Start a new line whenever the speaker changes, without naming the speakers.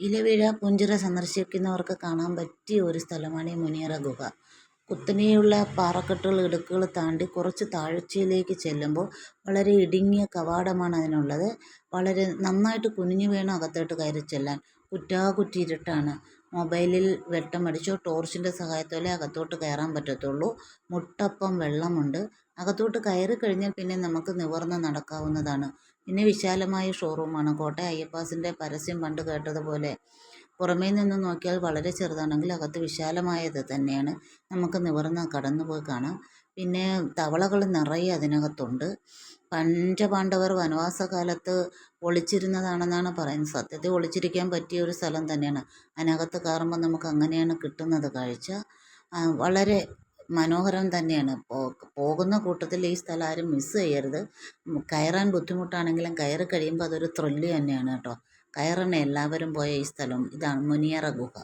ഇലവിഴ പുഞ്ചിറ സന്ദർശിക്കുന്നവർക്ക് കാണാൻ പറ്റിയ ഒരു സ്ഥലമാണ് ഈ മുനിയറ ഗുഹ. കുത്തനെയുള്ള പാറക്കെട്ടുകൾ ഇടുക്കുകൾ താണ്ടി കുറച്ച് താഴ്ചയിലേക്ക് ചെല്ലുമ്പോൾ വളരെ ഇടുങ്ങിയ കവാടമാണ് അതിനുള്ളത്. വളരെ നന്നായിട്ട് കുനിഞ്ഞു വേണം അകത്തോട്ട് കയറി ചെല്ലാൻ. കുറ്റാകുറ്റി ഇരുട്ടാണ് മൊബൈലിൽ വെട്ടമടിച്ചോ ടോർച്ചിന്റെ സഹായത്തോടെ അകത്തോട്ട് കയറാൻ പറ്റത്തുള്ളൂ. മുട്ടപ്പം വെള്ളമുണ്ട്. അകത്തോട്ട് കയറി കഴിഞ്ഞാൽ പിന്നെ നമുക്ക് നിവർന്ന് നടക്കാവുന്നതാണ്. പിന്നെ വിശാലമായ ഷോറൂമാണ്. കോട്ടയം അയ്യപ്പാസിന്റെ പരസ്യം പണ്ട് കേട്ടതുപോലെ. പുറമേ നിന്ന് നോക്കിയാൽ വളരെ ചെറുതാണെങ്കിൽ അകത്ത് വിശാലമായത് തന്നെയാണ്. നമുക്ക് നിവർന്ന് കടന്നുപോയി കാണാം. പിന്നെ തവളകൾ നിറയെ അതിനകത്തുണ്ട്. പഞ്ചപാണ്ഡവർ വനവാസകാലത്ത് ഒളിച്ചിരുന്നതാണെന്നാണ് പറയുന്നത്. സത്യത്തിൽ ഒളിച്ചിരിക്കാൻ പറ്റിയ ഒരു സ്ഥലം തന്നെയാണ്. അതിനകത്ത് കയറുമ്പോൾ നമുക്ക് അങ്ങനെയാണ് കിട്ടുന്നത് കാഴ്ച. വളരെ മനോഹരം തന്നെയാണ്. പോകുന്ന കൂട്ടത്തിൽ ഈ സ്ഥലം ആരും മിസ് ചെയ്യരുത്. കയറാൻ ബുദ്ധിമുട്ടാണെങ്കിലും കയറി കഴിയുമ്പോൾ അതൊരു ത്രില്ല് തന്നെയാണ് കേട്ടോ. കയറണേ എല്ലാവരും പോയ ഈ സ്ഥലം. ഇതാണ് മുനിയറ ഗുഹ.